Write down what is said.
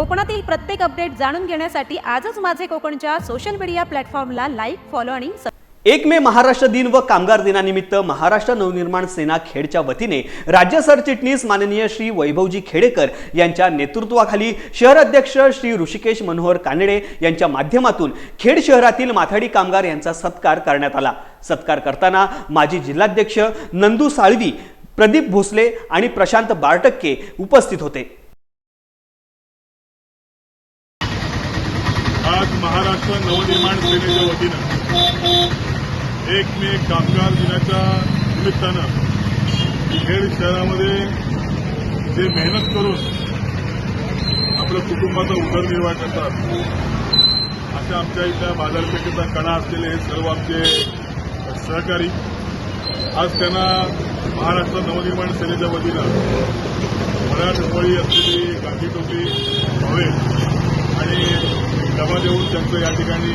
कोकणातील प्रत्येक अपडेट जाणून घेण्यासाठी आजच माझे कोकणच्या सोशल मीडिया प्लॅटफॉर्मला लाईक फॉलो आणि एक मे महाराष्ट्र दिन व कामगार दिनानिमित्त महाराष्ट्र नवनिर्माण सेना खेडच्या वतीने राज्य सरचिटणीस माननीय श्री वैभवजी खेडेकर यांच्या नेतृत्वाखाली शहर अध्यक्ष श्री ऋषिकेश मनोहर कानडे यांच्या माध्यमातून खेड शहरातील माथाडी कामगार यांचा सत्कार करण्यात आला. सत्कार करताना माजी जिल्हाध्यक्ष नंदू साळवी प्रदीप भोसले आणि प्रशांत बारटक्के उपस्थित होते आज महाराष्ट्र नवनिर्माण सेनेच्या वतीनं एक मे कामगार दिनाच्या निमित्तानं खेड शहरामध्ये जे मेहनत करून आपल्या कुटुंबाचा उदरनिर्वाह करतात अशा आमच्या इथल्या बाजारपेठेचा कणा असलेले हे सर्व आमचे सहकारी आज त्यांना महाराष्ट्र नवनिर्माण सेनेच्या वतीनं मराठमोळी असलेली गांधी टोपी हवे जमा देऊन त्यांचं या ठिकाणी